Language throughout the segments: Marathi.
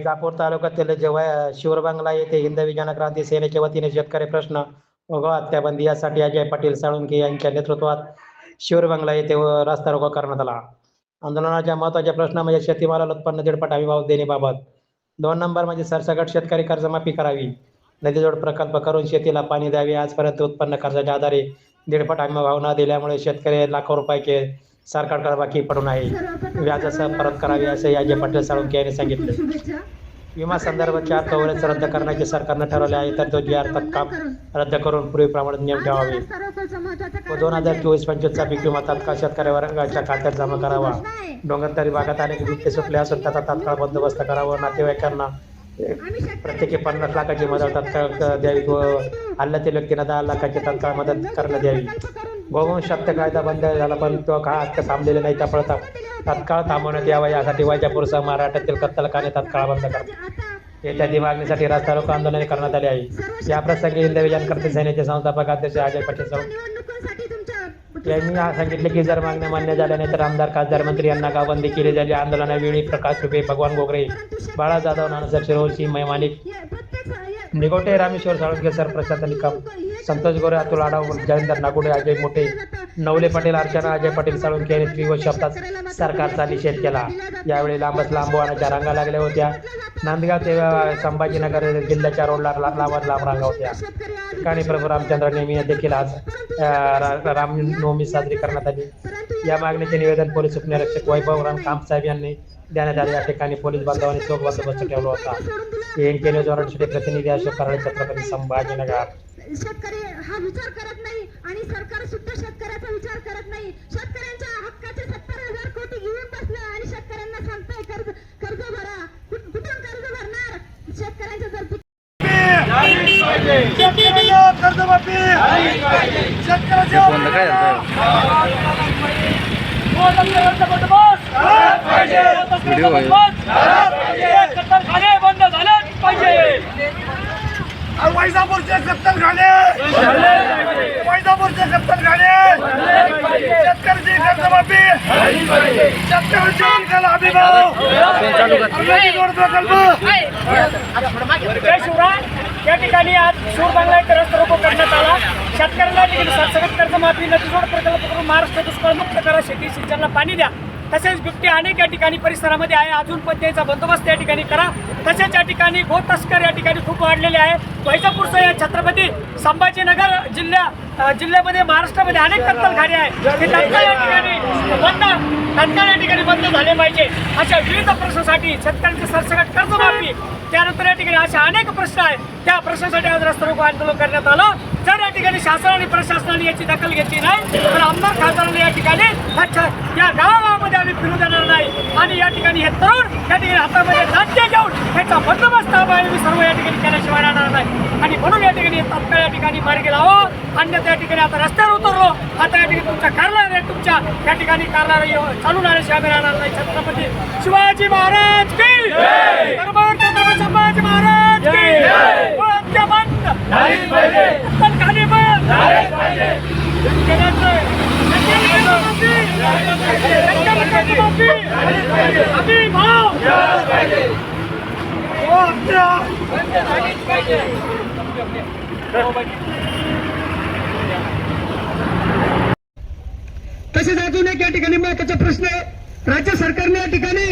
वैजापूर तालुक्यातील जेव्हा शिवरबांगला येथे हिंदवी जनक्रांती सेनेच्या वतीने शेतकरी प्रश्न व हत्याबंदी यासाठी अजय पाटील साळुंके यांच्या नेतृत्वात शिवरबांगला येथे व रस्ता रोको करण्यात आला. आंदोलनाच्या महत्त्वाचे प्रश्न म्हणजे शेतीमालाला उत्पन्न दीडपट हमी भाव देण्याबाबत. दोन नंबर म्हणजे सरसकट शेतकरी कर्जमाफी करावी. नदीजोड प्रकल्प करून शेतीला पाणी द्यावे. आजपर्यंत उत्पन्न कर्जाच्या आधारे दीडपट हमी भाव न दिल्यामुळे शेतकरी लाखो रुपये सरकारकडे बाकी पडून आहे व्याजासह परत करावे असे अजय पाटील साळुंके यांनी सांगितले. विमा संदर्भात चार कव्हरेज रद्द करण्याचे सरकारनं ठरवले आहे तर तो जी आर तत्काळ रद्द करून पूर्वीप्रमाणे नियम ठेवावे. व दोन हजार चोवीस पंचवीसचा पीक विमा तत्काळ शेतकरी वर्गाच्या खात्यात जमा करावा. डोंगरदरी भागात अनेक वित्त सुटले असून त्याचा तात्काळ बंदोबस्त करावा. नातेवाईकांना प्रत्येकी पन्नास लाखाची मदत तात्काळ द्यावी व हल्ल्यातील व्यक्तींना दहा लाखाची तात्काळ मदत करण्यात यावी. गोवंश हत्या कायदा बंद झाला पण तो काळ हत्या थांबलेला नाही. त्यामुळे ता- तात्काळ थांबवण्यात यावा. यासाठी वैजापूरसह महाराष्ट्रातील कत्तलखाने तात्काळ बंद करतात येत्यादी मागणीसाठी रास्ता रोको आंदोलन करण्यात आले आहे. या प्रसंगी हिंदवी जनकर्ते सेनेचे संस्थापक अध्यक्ष अजय पटेल साहेब यांनी सांगितले की जर मागण्या मान्य झाल्या नाही तर आमदार खासदार मंत्री यांना गावबंदी केली झाली आंदोलनावेळी प्रकाश रुपे भगवान गोगरे बाळा जाधव नानासाहेब मै मैमानिक निगोटे रामेश्वर साळुंके सर प्रशांत निकम संतोष गोरे अतुल आडाव जयंदर नागोडे अजय मोठे. नवले पाटील अर्चना अजय पाटील साळुंके यांनी त्रिव शब्दात सरकारचा निषेध केला. यावेळी लांबच लांबवानाच्या रांगा लागल्या होत्या. नांदगाव ते संभाजीनगर जिल्ह्याच्या रोडला लांबच लांब रांगा होत्या. ठिकाणी प्रभू रामचंद्र नेहमी देखील आज रा- रामनवमी साजरी करण्यात आली. या मागणीचे निवेदन पोलीस उपनिरीक्षक वैभवराम कामसाहेब यांनी देण्यात आले. या ठिकाणी पोलीस बांधवांनी चोख बंदोबस्त ठेवला होता. एन न्यूज वरचे प्रतिनिधी अशोक कराळे छत्रपती संभाजीनगर. शेतकरी हा विचार करत नाही आणि सरकार विचार करत नाही. शेतकऱ्यांच्या हक्काचे सत्तर हजार कोटी घेऊन बसलं आणि शेतकऱ्यांना सांगताय कर्ज कर्ज भरा. कुठ- कुठून कर्ज भरणार? शेतकऱ्यांच्या जर कर्जमाफी शेतकऱ्याच्या बंद झालेच पाहिजे वैजापूरचे कत्तलखाने वैजापूरचे कत्तलखाने शेतकऱ्याची कर्जमाफी! शेतकऱ्याची पिकाला हमी भाव नदी जोड प्रकल्प! या ठिकाणी आज सूर बांगला एक रस्ता रोको करण्यात आला. शेतकऱ्यांना ठिकाणी कर्जमाफी नदीजोड प्रकल्प करून महाराष्ट्र दुष्काळमुक्त करा. शेती सिंचनला पाणी द्या. तसेच बिबटे अनेक या ठिकाणी परिसरामध्ये आहे. अजून पण त्याचा बंदोबस्त या ठिकाणी करा. तसेच या ठिकाणी गो तस्कर या ठिकाणी खूप वाढलेले आहे. वैजापूरचं या छत्रपती संभाजीनगर जिल्ह्या जिल्ह्यामध्ये महाराष्ट्रामध्ये अनेक कत्तलखाने आहे ते या ठिकाणी बंद तत्काळ या ठिकाणी बंद झाले पाहिजे. अशा विविध प्रश्नासाठी शेतकऱ्यांचे सरसकट कर्जमाफी त्यानंतर या ठिकाणी असे अनेक प्रश्न आहेत. त्या प्रश्नासाठी आज रस्ता रोको आंदोलन करण्यात आलं. जर या ठिकाणी शासन आणि प्रशासनाने याची दखल घेतली नाही तर आमदार खासदारांनी या ठिकाणी या गावागावामध्ये आम्ही फिरू देणार नाही. आणि या ठिकाणी हे तरुण या ठिकाणी हातामध्ये नाट्य घेऊन याचा बंदोबस्त आम्ही सर्व या ठिकाणी नाही आणि म्हणून या ठिकाणी तात्काळ या ठिकाणी मार्गी लावा. अन्यथा या ठिकाणी आता रस्त्यावर उतरलो. आता या ठिकाणी तुमच्या कारणार आहे. तुमच्या या ठिकाणी कारणार चालून आल्याशिवाय आम्ही राहणार नाही छत्रपती शिवाजी महाराज की बरोबर छत्रपती संभाजी महाराज की बंद. बंद शेतकऱ्यांचं- शेतकऱ्यांची माफी. हमी भाव हो, हत्या. तसेच अजून एक या ठिकाणी महत्त्वाचा प्रश्न आहे. राज्य सरकारने या ठिकाणी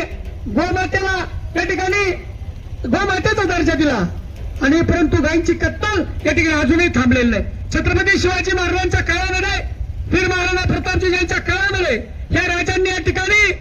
गोमातेला या ठिकाणी गोमातेचा दर्जा दिला. आणि परंतु गायींची कत्तल या ठिकाणी अजूनही थांबलेली नाही. छत्रपती शिवाजी महाराजांच्या काळामध्ये वीर महाराणा प्रतापजी यांच्या काळामध्ये या राजांनी या ठिकाणी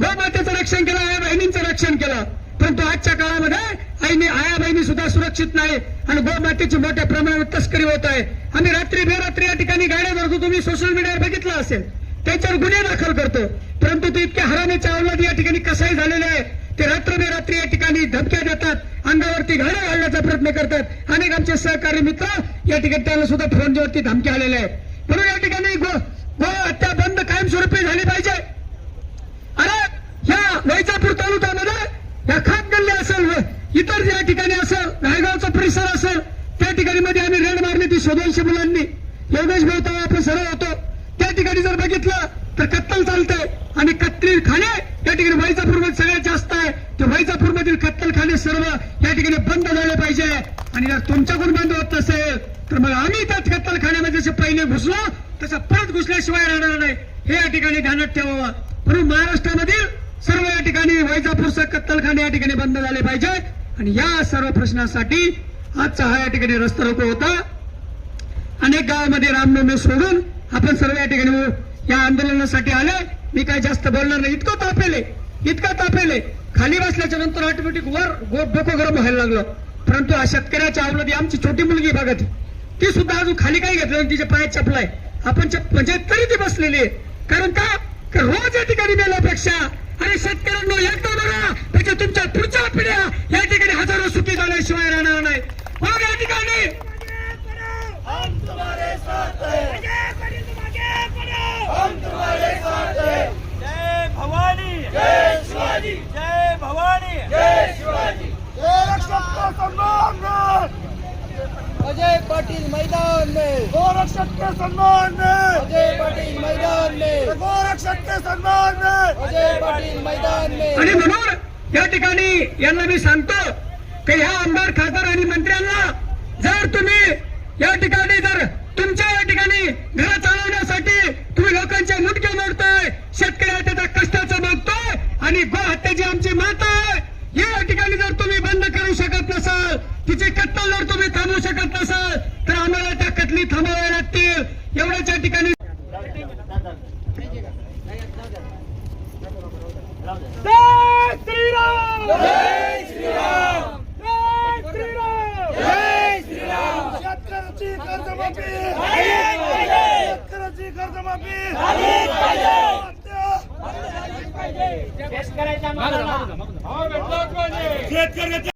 गोमातेचं रक्षण केलं या बहिणींचं रक्षण केलं. परंतु आजच्या काळामध्ये आईनी आया बहिणी सुद्धा सुरक्षित नाही. आणि गोमातेची मोठ्या प्रमाणावर तस्करी होत आहे. आम्ही रात्री बेरात्री या ठिकाणी गाड्या धरतो तुम्ही सोशल मीडियावर बघितलं असेल. त्याच्यावर गुन्हे दाखल करतो. परंतु ते इतके हराण्याच्या अवलाद या ठिकाणी कसाही झालेले आहे. ते रात्र बेरात्री या ठिकाणी धमक्या देतात. अंगावरती घाड्या घालण्याचा प्रयत्न करतात. अनेक आमचे सहकारी मित्र या ठिकाणी त्यांना सुद्धा फोनवरती धमक्या आलेल्या आहेत. म्हणून या ठिकाणी गो गो हत्या बंद कायमस्वरूपी झाली पाहिजे. अरे ह्या वैजापूर तालुक्यामध्ये या खात गल्ली असेल व इतर ज्या ठिकाणी असं रायगावचा परिसर असेल त्या ठिकाणी मध्ये आम्ही रेड मारली ती स्वदेशी मुलांनी. योगेश भाऊ आपण सरळ होतो. त्या ठिकाणी जर बघितलं तर कत्तल चालतंय आणि कत्तील खाणे या ठिकाणी वैजापूरमध्ये सगळ्यात जास्त आहे. ते वैजापूरमधील कत्तलखाने सर्व या ठिकाणी बंद झाले पाहिजे. आणि जर तुमच्याकडून बंद होत नसेल तर मग आम्ही त्या कत्तलखान्यामध्ये जसे पहिले घुसलो तसं परत घुसल्याशिवाय राहणार नाही. हे या ठिकाणी ध्यानात ठेवावं. म्हणून महाराष्ट्रामधील सर्व या ठिकाणी वैजापूरचं कत्तलखाने या ठिकाणी बंद झाले पाहिजे. आणि या सर्व प्रश्नासाठी आजचा हा या ठिकाणी रस्ता रोको होता. अनेक गावामध्ये रामनवमी सोडून आपण सर्व या ठिकाणी या आंदोलनासाठी आले. मी काय जास्त बोलणार नाही. इतकं तापेले. इतकं तापेले. खाली बसल्याच्या नंतर ऑटोमॅटिक वर डोकं गरम व्हायला लागलं. परंतु हा शेतकऱ्याच्या अवलंबी आमची छोटी मुलगी बघत ती. सुद्धा अजून खाली काही घेतलं तिच्या पायात चपलाय. आपण चप- म्हणजे तरी ती बसलेली आहे. कारण का? का रोज या ठिकाणी मेल्यापेक्षा अरे शेतकऱ्यांना एकदा बघा म्हणजे तुमच्या पुढच्या पिढ्या या ठिकाणी हजारो सुखी झाल्याशिवाय राहणार नाही मग या ठिकाणी हम तुम्हारे साथ हैं हम तुम्हारे साथ हैं जय भवानी जय शिवाजी। जय भवानी। जय शिवाजी। गोरक्षक के सम्मान में। अजय पाटील मैदान में। गोरक्षक के सम्मान में। अजय पाटील मैदान में। गोरक्षक के सम्मान में। अजय पाटील मैदान में। आणि म्हणून या ठिकाणी यांना मी सांगतो की ह्या आमदार खासदार आणि मंत्र्यांना जर तुम्ही या ठिकाणी जर तुमच्या या ठिकाणी घर चालवण्यासाठी तुम्ही लोकांचे मुटके मोडताय शेतकऱ्या त्याच्या कष्टाचं बघतोय आणि गोहत्या जी आमची माता आहे हे या ठिकाणी जर तुम्ही बंद करू शकत नसाल तिची कत्तल जर तुम्ही थांबवू शकत नसाल तर आम्हाला त्या कत्तली थांबवाव्या लागतील एवढ्याच या ठिकाणी शेतकऱ्याची कर्जमाफी! शेतकऱ्याची कर्जमाफी! शेतकऱ्याच्या